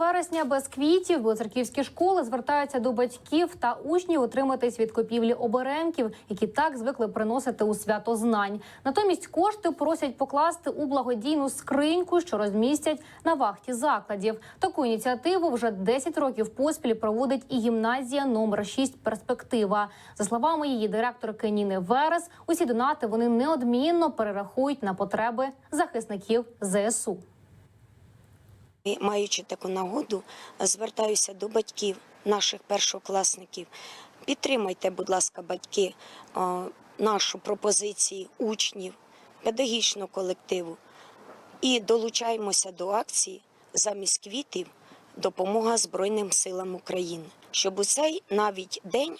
вересня без квітів білоцерківські школи звертаються до батьків та учнів утриматись від купівлі оберемків, які так звикли приносити у свято знань. Натомість кошти просять покласти у благодійну скриньку, що розмістять на вахті закладів. Таку ініціативу вже 10 років поспіль проводить і гімназія номер 6 Перспектива. За словами її директорки Ніни Верес, усі донати вони неодмінно перерахують на потреби захисників ЗСУ. І, Маючи таку нагоду, звертаюся до батьків наших першокласників. Підтримайте, будь ласка, батьки, е, нашу пропозицію учнів, педагогічного колективу і долучаємося до акції замість квітів допомога Збройним силам України, щоб у цей навіть день,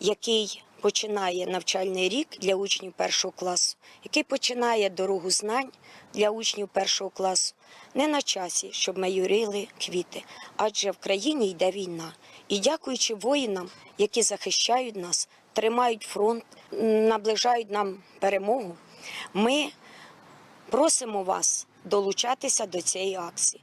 який починає навчальний рік для учнів першого класу, який починає дорогу знань для учнів першого класу, не на часі, щоб ми юрили квіти, адже в країні йде війна. І дякуючи воїнам, які захищають нас, тримають фронт, наближають нам перемогу, ми просимо вас долучатися до цієї акції.